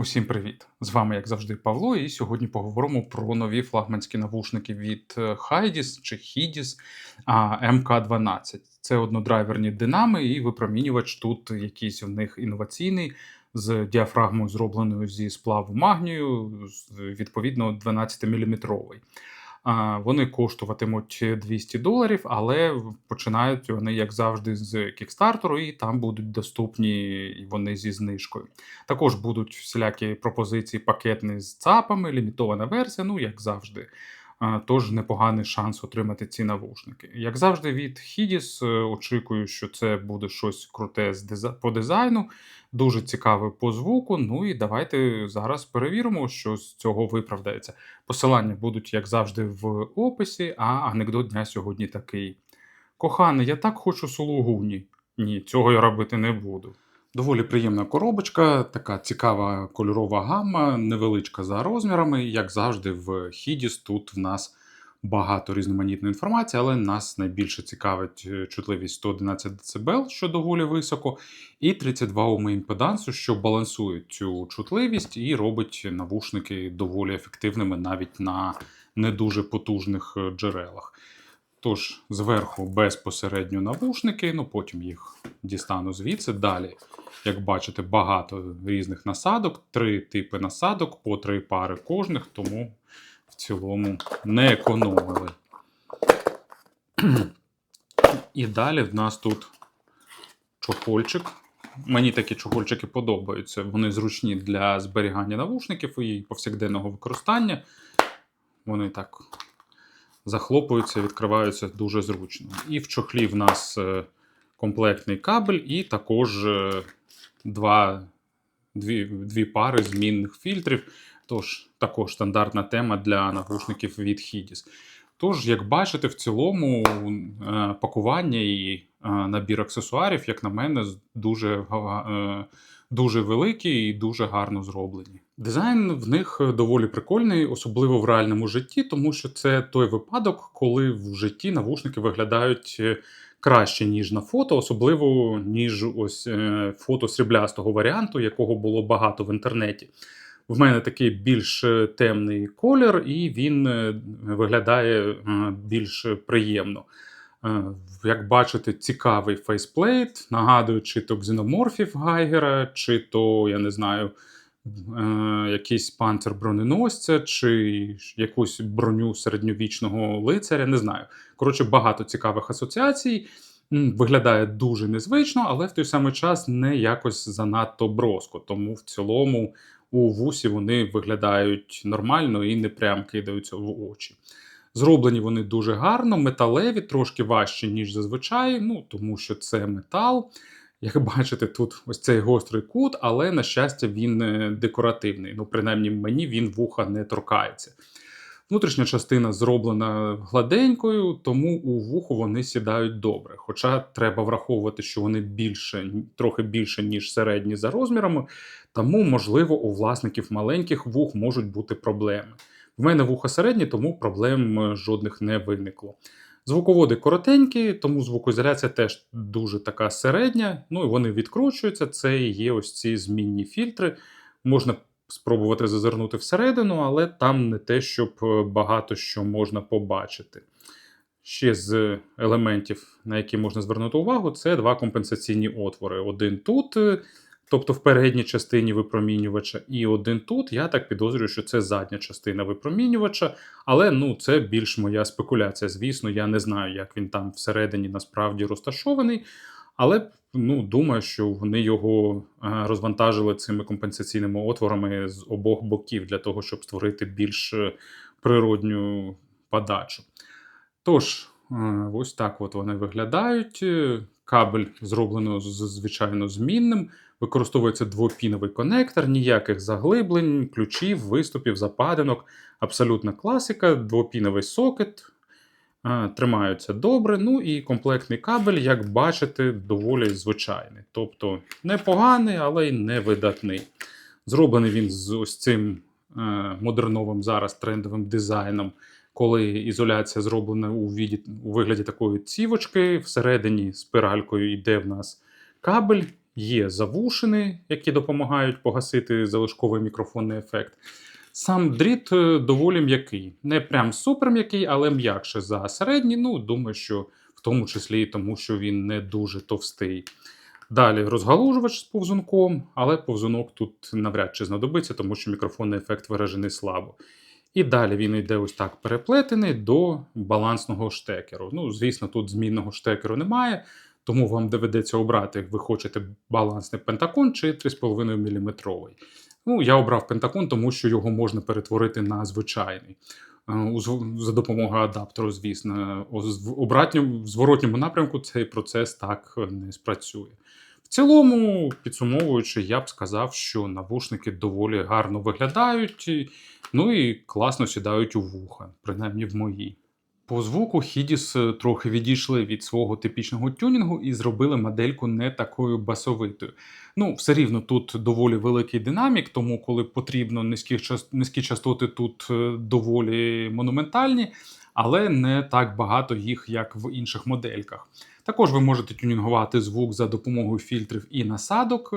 Усім привіт! З вами, як завжди, Павло, і сьогодні поговоримо про нові флагманські навушники від Хайдіс Hydis чи Hidis MK12. Це однодрайверні динами, і випромінювач тут якийсь у них інноваційний з діафрагмою, зробленою зі сплаву магнію, відповідно 12-мм. Вони коштуватимуть 200 доларів, але починають вони, як завжди, з кікстартеру, і там будуть доступні вони зі знижкою. Також будуть всілякі пропозиції пакетні з ЦАПами, лімітована версія, ну як завжди. Тож непоганий шанс отримати ці навушники. Як завжди, від Hidis е, очікую, що це буде щось круте з по дизайну, дуже цікаве по звуку. Ну і давайте зараз перевіримо, що з цього виправдається. Посилання будуть, як завжди, в описі, а анекдот дня сьогодні такий. Коханий, я так хочу сулугуні. Ні, цього я робити не буду. Доволі приємна коробочка, така цікава кольорова гамма, невеличка за розмірами. Як завжди, в Hidis тут в нас багато різноманітної інформації, але нас найбільше цікавить е, чутливість 111 дБ, що доволі високо, і 32 Оми імпедансу, що балансує цю чутливість і робить навушники доволі ефективними навіть на не дуже потужних е, джерелах. Тож, зверху безпосередньо навушники, ну потім їх дістану звідси. Далі, як бачите, багато різних насадок, три типи насадок, по три пари кожних, тому в цілому не економили. І далі в нас тут чохольчик. Мені такі чохольчики подобаються. Вони зручні для зберігання навушників і повсякденного використання. Вони так захлопуються, відкриваються дуже зручно. І в чохлі в нас е, комплектний кабель, і також е, два, дві, дві пари змінних фільтрів. Тож також стандартна тема для навушників від Hidis. Тож, як бачите, в цілому е, пакування і е, набір аксесуарів, як на мене, дуже, е, дуже великі і дуже гарно зроблені. Дизайн в них доволі прикольний, особливо в реальному житті, тому що це той випадок, коли в житті навушники виглядають краще, ніж на фото, особливо ніж ось фото сріблястого варіанту, якого було багато в інтернеті. В мене такий більш е, темний колір, і він е, виглядає е, більш приємно. Як бачите, цікавий фейсплейт, нагадує, чи то ксеноморфів Гайгера, чи то, я не знаю, якийсь панцир броненосця, чи якусь броню середньовічного лицаря, не знаю. Коротше, багато цікавих асоціацій. Виглядає дуже незвично, але в той самий час не якось занадто броско. Тому в цілому у вусі вони виглядають нормально і не прям кидаються в очі. Зроблені вони дуже гарно, металеві, трошки важчі, ніж зазвичай, ну тому що це метал. Як бачите, тут ось цей гострий кут, але на щастя, він е, декоративний. Ну, принаймні, мені він вуха не торкається. Внутрішня частина зроблена гладенькою, тому у вуху вони сідають добре. Хоча треба враховувати, що вони більше, трохи більше, ніж середні за розмірами, тому, можливо, у власників маленьких вух можуть бути проблеми. В мене вуха середні, тому проблем е, жодних не виникло. Звуководи коротенькі, тому звукоізоляція теж дуже така середня. Ну і вони відкручуються. Це і є ось ці змінні фільтри. Можна спробувати зазирнути всередину, але там не те, щоб е, багато що можна побачити. Ще з елементів, на які можна звернути увагу, це два компенсаційні отвори. Один тут, е, тобто в передній частині випромінювача, і один тут. Я так підозрюю, що це задня частина випромінювача, але ну, це більш моя спекуляція. Звісно, я не знаю, як він там всередині насправді розташований. Але ну, думаю, що вони його е, розвантажили цими компенсаційними отворами з обох боків для того, щоб створити більш е, природню подачу. Тож, е, ось так от вони виглядають. Кабель зроблено звичайно змінним. Використовується двопіновий конектор, ніяких заглиблень, ключів, виступів, западинок. Абсолютна класика, двопіновий сокет. Тримаються добре. Ну і комплектний кабель, як бачите, доволі звичайний. Тобто непоганий, але й не видатний. Зроблений він з ось цим е, модерновим зараз трендовим дизайном, коли ізоляція зроблена у, віді, у вигляді такої цівочки, всередині спиралькою йде в нас кабель, Є завушини, які допомагають погасити залишковий мікрофонний ефект. Сам дріт е, доволі м'який. Не прям супер м'який, але м'якше за середній. Ну, думаю, що в тому числі і тому, що він не дуже товстий. Далі розгалужувач з повзунком, але повзунок тут навряд чи знадобиться, тому що мікрофонний ефект виражений слабо. І далі він йде ось так переплетений до балансного штекеру. Ну, звісно, тут змінного штекеру немає, тому вам доведеться обрати, ви хочете балансний пентакон чи 3,5 мм. Ну, я обрав пентакон, тому що його можна перетворити на звичайний. Е, За допомогою адаптеру, звісно, в обратньому в зворотньому напрямку цей процес так не спрацює. В цілому, підсумовуючи, я б сказав, що навушники доволі гарно виглядають, ну і класно сідають у вуха, принаймні в мої. По звуку Хідіс е, трохи відійшли від свого типічного тюнінгу і зробили модельку не такою басовитою. Ну, все рівно тут доволі великий динамік, тому коли потрібно низькі, час- низькі частоти тут е, доволі монументальні, але не так багато їх, як в інших модельках. Також ви можете тюнінгувати звук за допомогою фільтрів і насадок.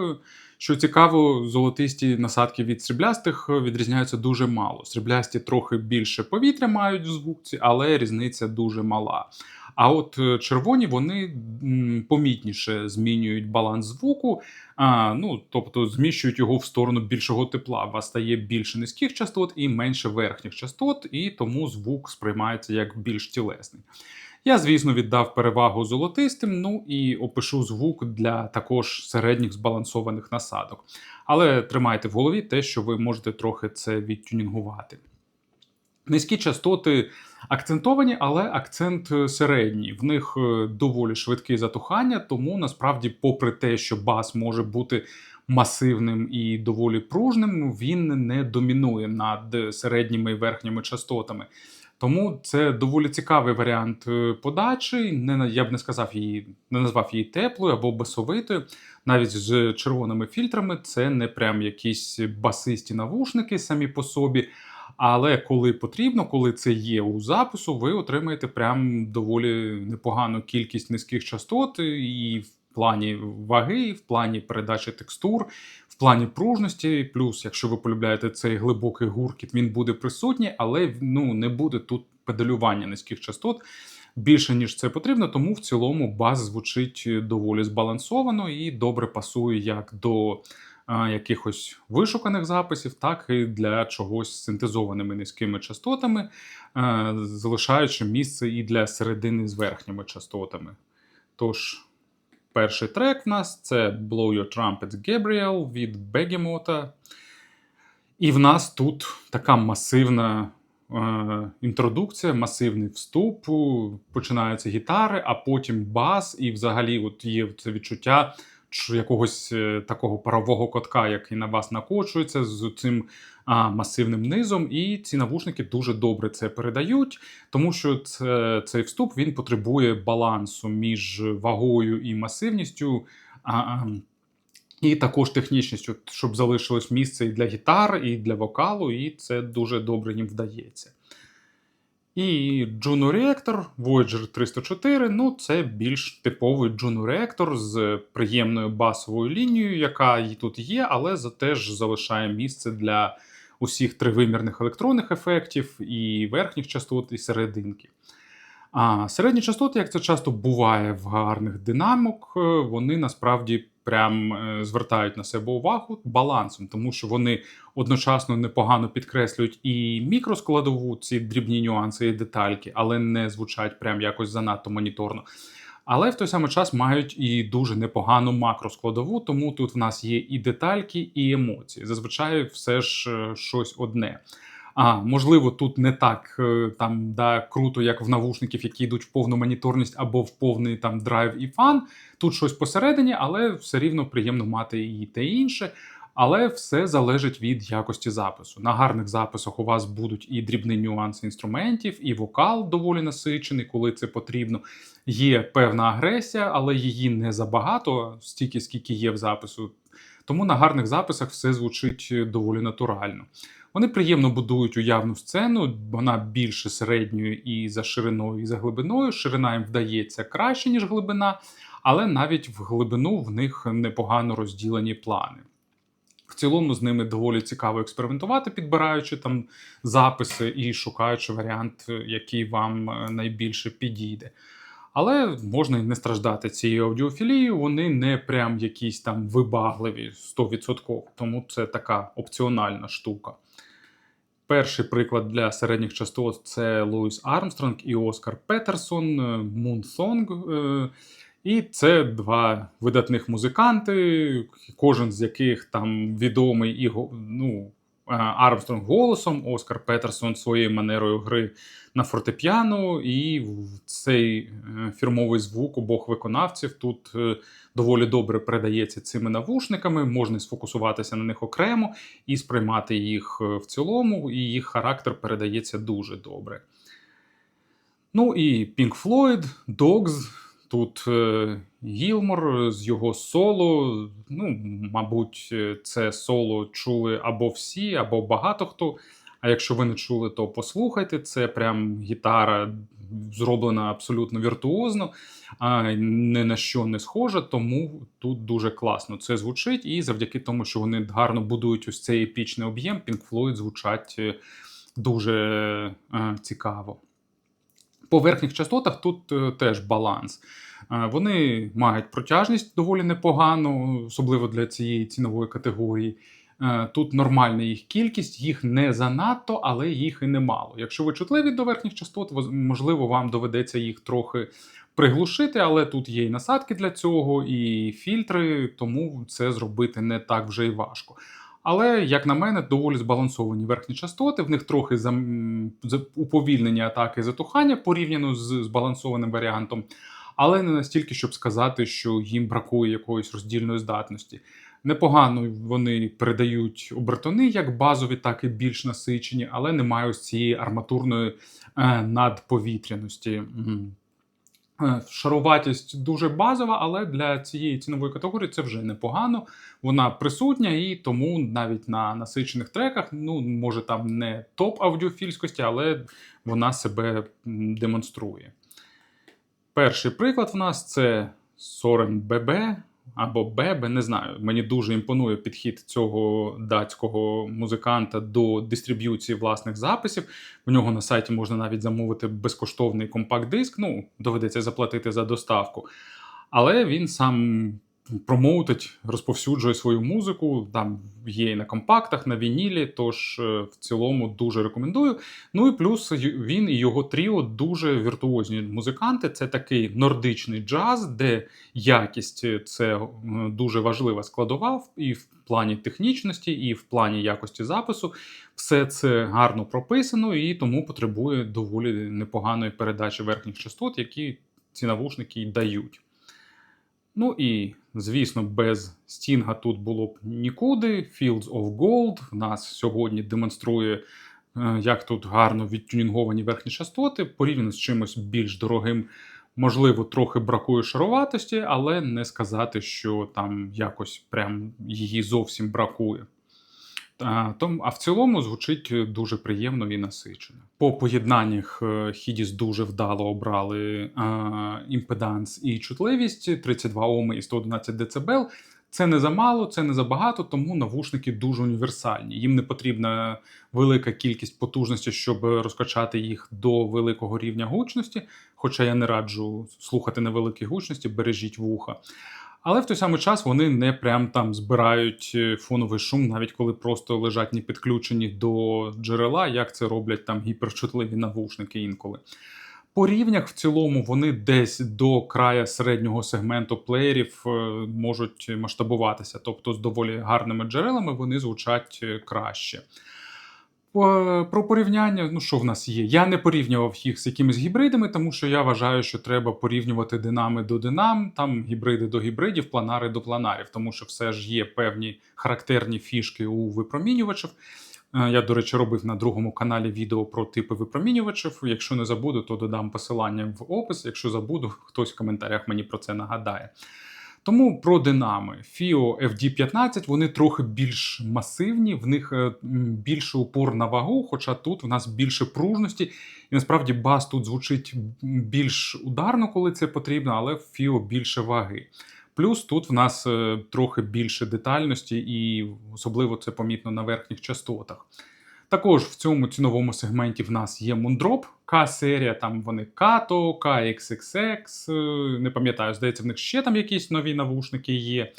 Що цікаво, золотисті насадки від сріблястих відрізняються дуже мало. Сріблясті трохи більше повітря мають в звукці, але різниця дуже мала. А от е, червоні вони помітніше змінюють баланс звуку, а, ну, тобто зміщують його в сторону більшого тепла. У вас стає більше низьких частот і менше верхніх частот, і тому звук сприймається як більш тілесний. Я, звісно, віддав перевагу золотистим, ну і опишу звук для також середніх збалансованих насадок. Але тримайте в голові те, що ви можете трохи це відтюнінгувати. Низькі частоти акцентовані, але акцент е, середній. В них е, доволі швидке затухання, тому насправді, попри те, що бас може бути масивним і доволі пружним, він не домінує над середніми і верхніми частотами. Тому це доволі цікавий варіант е, подачі. Не я б не сказав її, не назвав її теплою або басовитою. Навіть з червоними фільтрами це не прям якісь басисті навушники самі по собі. Але коли потрібно, коли це є у запису, ви отримаєте прям доволі непогану кількість низьких частот і в плані ваги, в плані передачі текстур, в плані пружності. Плюс, якщо ви полюбляєте цей глибокий гуркіт, він буде присутній, але ну, не буде тут педалювання низьких частот. Більше ніж це потрібно, тому в цілому бас звучить доволі збалансовано і добре пасує як до якихось вишуканих записів, так і для чогось синтезованими низькими частотами, залишаючи місце і для середини з верхніми частотами. Тож, перший трек в нас це Blow Your Trumpet Gabriel від Begemoth. І в нас тут така масивна інтродукція, масивний вступ. Починаються гітари, а потім бас, і взагалі от є це відчуття якогось е, такого парового котка, який на вас накочується з цим а, масивним низом. І ці навушники дуже добре це передають, тому що це, цей вступ він потребує балансу між вагою і масивністю. А, а, і також технічністю, щоб залишилось місце і для гітар, і для вокалу, і це дуже добре їм вдається. І Juno Reactor Voyager 304 ну це більш типовий Juno Reactor з приємною басовою лінією, яка і тут є, але за теж залишає місце для усіх тривимірних електронних ефектів, і верхніх частот, і серединки. А середні частоти, як це часто буває в гарних динамок, е, вони насправді прям е, звертають на себе увагу балансом, тому що вони одночасно непогано підкреслюють і мікроскладову, ці дрібні нюанси і детальки, але не звучать прям якось занадто моніторно. Але в той самий час мають і дуже непогану макроскладову, тому тут в нас є і детальки, і емоції. Зазвичай все ж е, щось одне. А можливо, тут не так е, там да, круто, як в навушників, які йдуть в повну моніторність або в повний там драйв і фан. Тут щось посередині, але все рівно приємно мати і те і інше. Але все залежить від якості запису. На гарних записах у вас будуть і дрібні нюанси інструментів, і вокал доволі насичений, коли це потрібно. Є певна агресія, але її не забагато, стільки скільки є в запису. Тому на гарних записах все звучить доволі натурально. Вони приємно будують уявну сцену, вона більше середньої і за шириною, і за глибиною. Ширина їм вдається краще, ніж глибина, але навіть в глибину в них непогано розділені плани. В цілому з ними доволі цікаво експериментувати, підбираючи там записи і шукаючи варіант, який вам е, найбільше підійде. Але можна і не страждати цією аудіофілією, вони не прям якісь там вибагливі 100%, тому це така опціональна штука. Перший приклад для середніх частот це Луїс Армстронг і Оскар Петерсон, е, Moonsong. е, І це два видатних музиканти, кожен з яких там відомий і ну, е, Армстронг голосом, Оскар Петерсон своєю манерою гри на фортепіано, і цей е, фірмовий звук обох виконавців тут е, доволі добре передається цими навушниками. Можна сфокусуватися на них окремо і сприймати їх е, в цілому, і їх характер передається дуже добре. Ну і Pink Floyd, Dogs. Тут е, Гілмор з його соло. Ну, мабуть, е, це соло чули або всі, або багато хто. А якщо ви не чули, то послухайте. Це прям гітара зроблена абсолютно віртуозно, а ні на що не схожа, тому тут дуже класно це звучить. І завдяки тому, що вони гарно будують ось цей епічний об'єм, Pink Floyd звучать е, дуже цікаво. По верхніх частотах тут е, теж баланс. Е, Вони мають протяжність доволі непогану, особливо для цієї цінової категорії. Е, Тут нормальна їх кількість, їх не занадто, але їх і немало. Якщо ви чутливі до верхніх частот, можливо, вам доведеться їх трохи приглушити, але тут є і насадки для цього, і фільтри, тому це зробити не так вже й важко. Але, як на мене, доволі збалансовані верхні частоти. В них трохи уповільнені атаки затухання порівняно з збалансованим варіантом, але не настільки, щоб сказати, що їм бракує якоїсь роздільної здатності. Непогано вони передають обертони як базові, так і більш насичені, але немає ось цієї арматурної е, надповітряності. Е, Шаруватість дуже базова, але для цієї цінової категорії це вже непогано. Вона присутня, і тому навіть на насичених треках, ну може там не топ аудіофільськості, але вона себе демонструє. Перший приклад в нас це Сорен BB або Бебе, не знаю. Мені дуже імпонує підхід цього датського музиканта до дистриб'юції власних записів. В нього на сайті можна навіть замовити безкоштовний компакт-диск. Ну, доведеться заплатити за доставку. Але він сам промоутить, розповсюджує свою музику. Там є і на компактах, на вінілі. Тож е, в цілому дуже рекомендую. Ну і плюс він і його тріо дуже віртуозні музиканти. Це такий нордичний джаз, де якість е, це е, дуже важлива складова і в плані технічності, і в плані якості запису. Все це гарно прописано і тому потребує доволі непоганої передачі верхніх частот, які ці навушники й дають. Ну і, звісно, без стінга тут було б нікуди. Fields of Gold в нас сьогодні демонструє, е, як тут гарно відтюнінговані верхні частоти, порівняно з чимось більш дорогим. Можливо, трохи бракує шаруватості, але не сказати, що там якось прям її зовсім бракує. А, в цілому звучить е, дуже приємно і насичено. По поєднаннях е, Хідіс дуже вдало обрали імпеданс і чутливість 32 Оми і 111 дБ. Це не замало, це не забагато, тому навушники дуже універсальні. Їм не потрібна велика кількість потужності, щоб розкачати їх до великого рівня гучності. Хоча я не раджу слухати на гучності, бережіть вуха. Але в той самий час вони не прям там збирають е, фоновий шум, навіть коли просто лежать не підключені до джерела, як це роблять там гіперчутливі навушники інколи. По рівнях в цілому вони десь до края середнього сегменту плеєрів е, можуть масштабуватися, тобто з доволі гарними джерелами вони звучать е, краще. Про порівняння, ну що в нас є? Я не порівнював їх з якимись гібридами, тому що я вважаю, що треба порівнювати динами до динам, там гібриди до гібридів, планари до планарів, тому що все ж є певні характерні фішки у випромінювачів. Е, Я, до речі, робив на другому каналі відео про типи випромінювачів. Якщо не забуду, то додам посилання в опис. Якщо забуду, хтось в коментарях мені про це нагадає. Тому про динами FIO FD15 вони трохи більш масивні, в них е, більше упор на вагу, хоча тут в нас більше пружності. І насправді бас тут звучить більш ударно, коли це потрібно, але в FIO більше ваги. Плюс тут в нас е, трохи більше детальності, і особливо це помітно на верхніх частотах. Також в цьому ціновому сегменті в нас є Moondrop, К-серія, там вони Kato, KXXX, е, не пам'ятаю, здається, в них ще там якісь нові навушники є.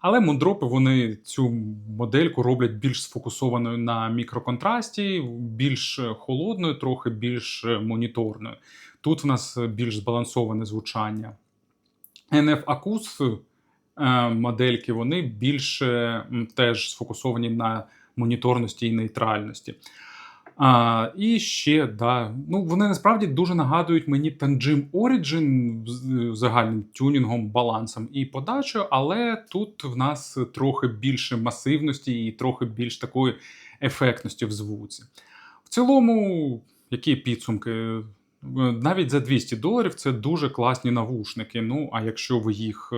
Але Moondrop, вони цю модельку роблять більш сфокусованою на мікроконтрасті, більш холодною, трохи більш моніторною. Тут в нас більш збалансоване звучання. NF Acus е, модельки, вони більше теж сфокусовані на моніторності і нейтральності. А, і ще, да, ну, вони насправді дуже нагадують мені Tangim Origin з загальним тюнінгом, балансом і подачею, але тут в нас трохи більше масивності і трохи більш такої ефектності в звуці. В цілому, які підсумки? Е, Навіть за 200 доларів це дуже класні навушники. Ну, а якщо ви їх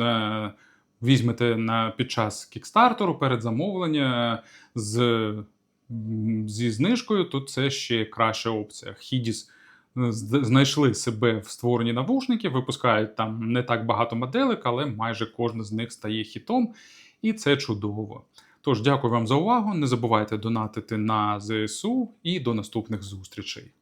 е, візьмете на, під час кікстартеру перед замовлення з, зі знижкою, то це ще краща опція. Хідіс е, знайшли себе в створенні навушників, випускають там не так багато моделек, але майже кожна з них стає хітом, і це чудово. Тож, дякую вам за увагу. Не забувайте донатити на ЗСУ і до наступних зустрічей.